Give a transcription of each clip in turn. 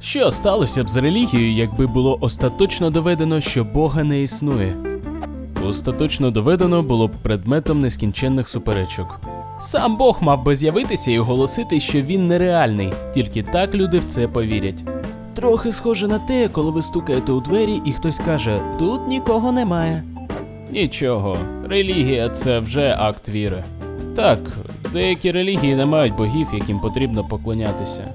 Що сталося б з релігією, якби було остаточно доведено, що Бога не існує? Остаточно доведено було б предметом нескінченних суперечок. Сам Бог мав би з'явитися і оголосити, що він нереальний, тільки так люди в це повірять. Трохи схоже на те, коли ви стукаєте у двері і хтось каже: тут нікого немає. Нічого, релігія це вже акт віри. Так, деякі релігії не мають богів, яким потрібно поклонятися.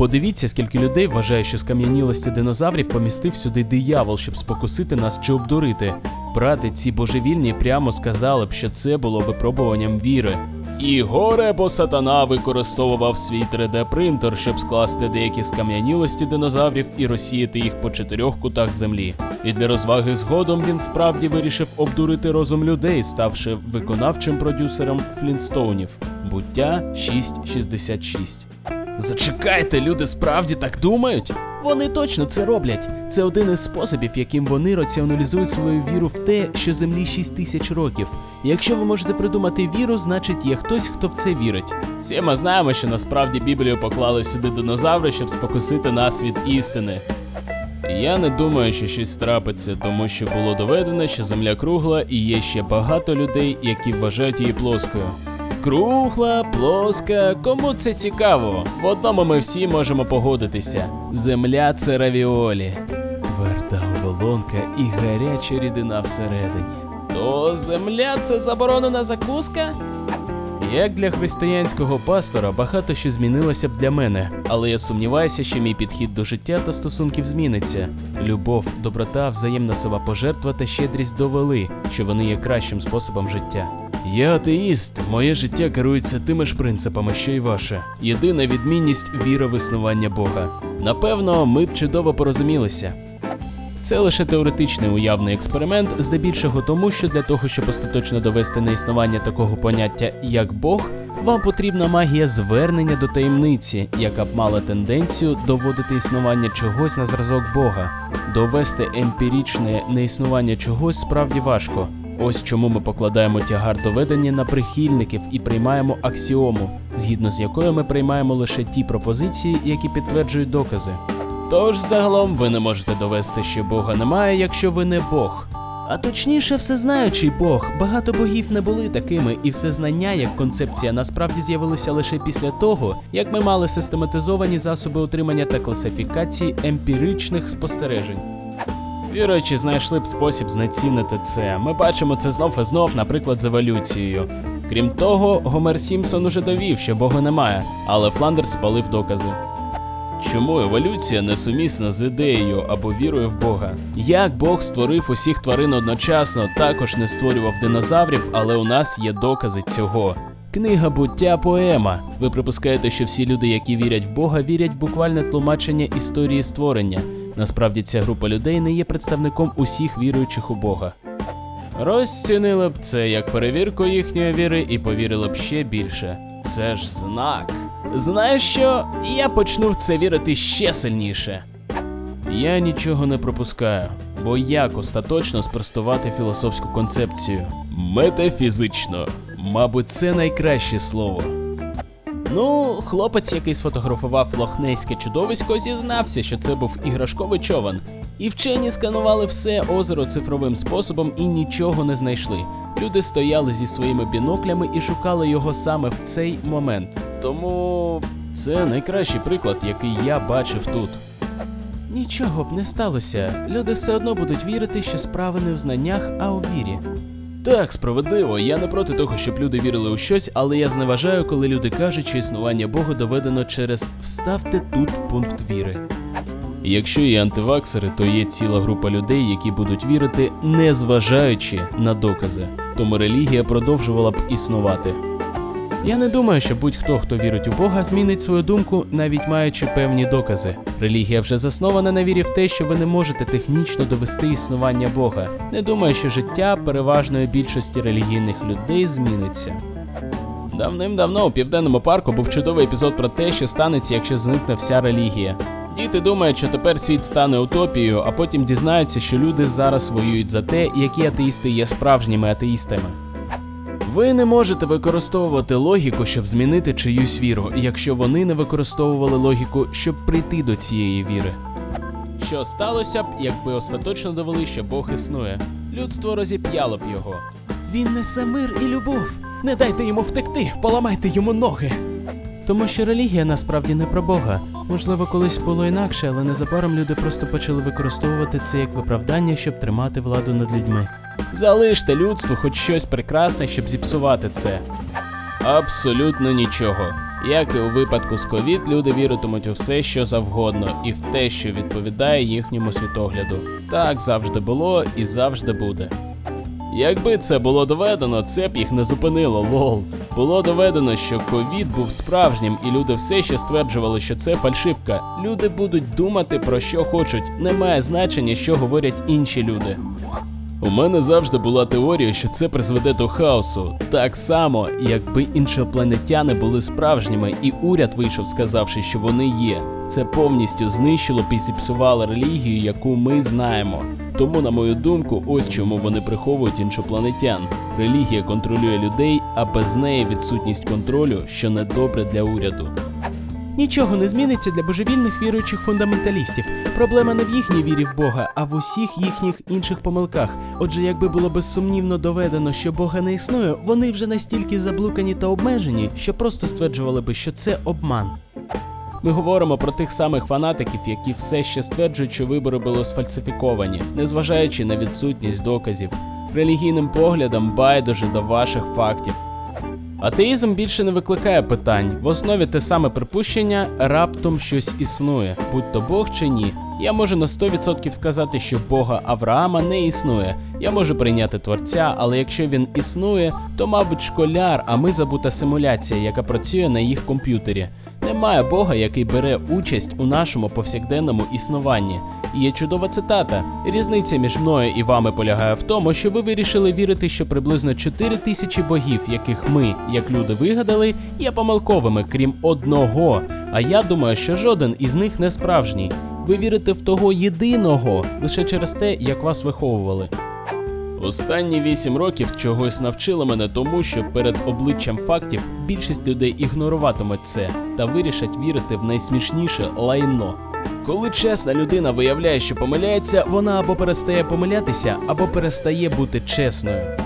Подивіться, скільки людей вважає, що з кам'янілості динозаврів помістив сюди диявол, щоб спокусити нас чи обдурити. Брати, ці божевільні прямо сказали б, що це було випробуванням віри. І горе, бо сатана використовував свій 3D-принтер, щоб скласти деякі скам'янілості динозаврів і розсіяти їх по чотирьох кутах землі. І для розваги згодом він справді вирішив обдурити розум людей, ставши виконавчим продюсером Флінстоунів. Буття 666. Зачекайте, люди справді так думають? Вони точно це роблять. Це один із способів, яким вони раціоналізують свою віру в те, що землі 6 тисяч років. Якщо ви можете придумати віру, значить є хтось, хто в це вірить. Всі ми знаємо, що насправді Біблію поклали сюди динозаври, щоб спокусити нас від істини. Я не думаю, що щось трапиться, тому що було доведено, що земля кругла, і є ще багато людей, які вважають її плоскою. Кругла, плоска, кому це цікаво? В одному ми всі можемо погодитися: земля це равіолі, тверда оболонка і гаряча рідина всередині. То земля це заборонена закуска? Як для християнського пастора, багато що змінилося б для мене, але я сумніваюся, що мій підхід до життя та стосунків зміниться. Любов, доброта, взаємна самопожертва та щедрість довели, що вони є кращим способом життя. Я атеїст, моє життя керується тими ж принципами, що й ваше. Єдина відмінність віра в існування Бога. Напевно, ми б чудово порозумілися. Це лише теоретичний уявний експеримент, здебільшого тому, що для того, щоб остаточно довести на існування такого поняття як Бог, вам потрібна магія звернення до таємниці, яка б мала тенденцію доводити існування чогось на зразок Бога. Довести емпірічне неіснування чогось справді важко. Ось чому ми покладаємо тягар доведення на прихильників і приймаємо аксіому, згідно з якою ми приймаємо лише ті пропозиції, які підтверджують докази. Тож загалом ви не можете довести, що Бога немає, якщо ви не Бог. А точніше, всезнаючий Бог. Багато богів не були такими, і всезнання як концепція насправді з'явилося лише після того, як ми мали систематизовані засоби отримання та класифікації емпіричних спостережень. Віруючі знайшли б спосіб знецінити це. Ми бачимо це знов і знов, наприклад, з еволюцією. Крім того, Гомер Сімпсон уже довів, що Бога немає, але Фландерс спалив докази. Чому еволюція несумісна з ідеєю або вірою в Бога? Як Бог створив усіх тварин одночасно, також не створював динозаврів, але у нас є докази цього. Книга буття поема. Ви припускаєте, що всі люди, які вірять в Бога, вірять в буквальне тлумачення історії створення. Насправді ця група людей не є представником усіх віруючих у Бога. Розцінили б це як перевірку їхньої віри і повірили б ще більше. Це ж знак. Знаєш що? Я почну в це вірити ще сильніше. Я нічого не пропускаю, бо як остаточно спростувати філософську концепцію? Метафізично. Мабуть, це найкраще слово. Ну, хлопець, який сфотографував лохнейське чудовисько, зізнався, що це був іграшковий човен. І вчені сканували все озеро цифровим способом і нічого не знайшли. Люди стояли зі своїми біноклями і шукали його саме в цей момент. Тому це найкращий приклад, який я бачив тут. Нічого б не сталося. Люди все одно будуть вірити, що справа не в знаннях, а у вірі. Так, справедливо, я не проти того, щоб люди вірили у щось, але я зневажаю, коли люди кажуть, що існування Бога доведено через вставте тут пункт віри. Якщо є антиваксери, то є ціла група людей, які будуть вірити, не зважаючи на докази. Тому релігія продовжувала б існувати. Я не думаю, що будь-хто, хто вірить у Бога, змінить свою думку, навіть маючи певні докази. Релігія вже заснована на вірі в те, що ви не можете технічно довести існування Бога. Не думаю, що життя переважної більшості релігійних людей зміниться. Давним-давно у південному парку був чудовий епізод про те, що станеться, якщо зникне вся релігія. Діти думають, що тепер світ стане утопією, а потім дізнаються, що люди зараз воюють за те, які атеїсти є справжніми атеїстами. Ви не можете використовувати логіку, щоб змінити чиюсь віру, якщо вони не використовували логіку, щоб прийти до цієї віри. Що сталося б, якби остаточно довели, що Бог існує? Людство розіп'яло б його. Він несе мир і любов. Не дайте йому втекти, поламайте йому ноги. Тому що релігія насправді не про Бога. Можливо, колись було інакше, але незабаром люди просто почали використовувати це як виправдання, щоб тримати владу над людьми. Залиште людству хоч щось прекрасне, щоб зіпсувати це. Абсолютно нічого. Як і у випадку з ковід, люди віритимуть у все, що завгодно, і в те, що відповідає їхньому світогляду. Так завжди було і завжди буде. Якби це було доведено, це б їх не зупинило, лол. Було доведено, що ковід був справжнім, і люди все ще стверджували, що це фальшивка. Люди будуть думати про що хочуть. Немає значення, що говорять інші люди. У мене завжди була теорія, що це призведе до хаосу. Так само, якби іншопланетяни були справжніми, і уряд вийшов, сказавши, що вони є. Це повністю знищило і зіпсувало релігію, яку ми знаємо. Тому, на мою думку, ось чому вони приховують іншопланетян. Релігія контролює людей, а без неї відсутність контролю, що недобре для уряду. Нічого не зміниться для божевільних віруючих фундаменталістів. Проблема не в їхній вірі в Бога, а в усіх їхніх інших помилках. Отже, якби було безсумнівно доведено, що Бога не існує, вони вже настільки заблукані та обмежені, що просто стверджували би, що це обман. Ми говоримо про тих самих фанатиків, які все ще стверджують, що вибори були сфальсифіковані, незважаючи на відсутність доказів. Релігійним поглядом байдуже до ваших фактів. Атеїзм більше не викликає питань. В основі те саме припущення раптом щось існує, будь то Бог чи ні. Я можу на 100% сказати, що Бога Авраама не існує. Я можу прийняти творця, але якщо він існує, то, мабуть, школяр, а ми забута симуляція, яка працює на їх комп'ютері. Немає Бога, який бере участь у нашому повсякденному існуванні. І є чудова цитата. Різниця між мною і вами полягає в тому, що ви вирішили вірити, що приблизно 4 тисячі богів, яких ми, як люди, вигадали, є помилковими, крім одного. А я думаю, що жоден із них не справжній. Ви вірите в того єдиного лише через те, як вас виховували. Останні вісім років чогось навчили мене тому, що перед обличчям фактів більшість людей ігноруватимуть це та вирішать вірити в найсмішніше лайно. Коли чесна людина виявляє, що помиляється, вона або перестає помилятися, або перестає бути чесною.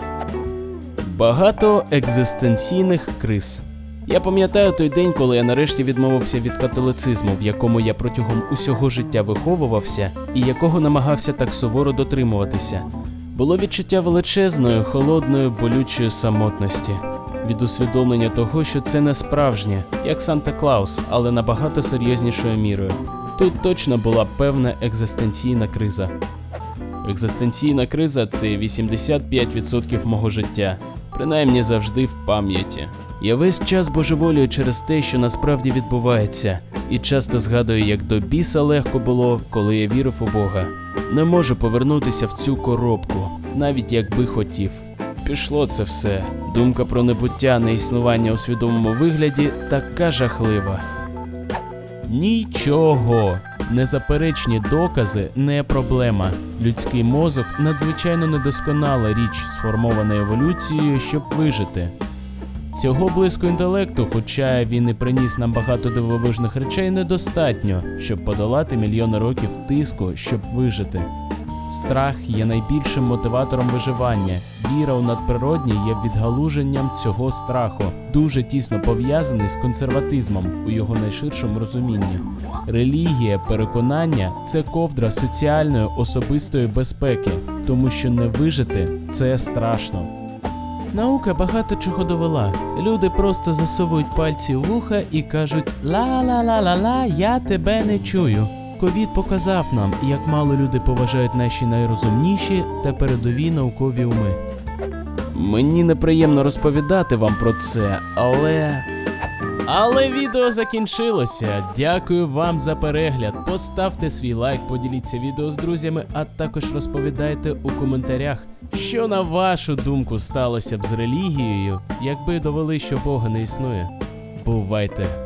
Багато екзистенційних криз. Я пам'ятаю той день, коли я нарешті відмовився від католицизму, в якому я протягом усього життя виховувався і якого намагався так суворо дотримуватися. Було відчуття величезної, холодної, болючої самотності. Від усвідомлення того, що це не справжнє, як Санта Клаус, але набагато серйознішою мірою. Тут точно була певна екзистенційна криза. Екзистенційна криза це 85% мого життя, принаймні завжди в пам'яті. Я весь час божеволюю через те, що насправді відбувається, і часто згадую, як до біса легко було, коли я вірив у Бога. Не можу повернутися в цю коробку, навіть якби хотів. Пішло це все. Думка про небуття, неіснування у свідомому вигляді така жахлива. Нічого. Незаперечні докази не проблема. Людський мозок надзвичайно недосконала річ, сформована еволюцією, щоб вижити. Цього блиску інтелекту, хоча він і приніс нам багато дивовижних речей, недостатньо, щоб подолати мільйони років тиску, щоб вижити. Страх є найбільшим мотиватором виживання. Віра у надприроднє є відгалуженням цього страху, дуже тісно пов'язаний з консерватизмом у його найширшому розумінні. Релігія, переконання це ковдра соціальної особистої безпеки, тому що не вижити це страшно. Наука багато чого довела. Люди просто засовують пальці в вуха і кажуть ла-ла-ла-ла-ла, я тебе не чую. Ковід показав нам, як мало люди поважають наші найрозумніші та передові наукові уми. Мені неприємно розповідати вам про це, але. Але відео закінчилося. Дякую вам за перегляд. Поставте свій лайк, поділіться відео з друзями, а також розповідайте у коментарях, що на вашу думку сталося б з релігією, якби довели, що Бога не існує. Бувайте!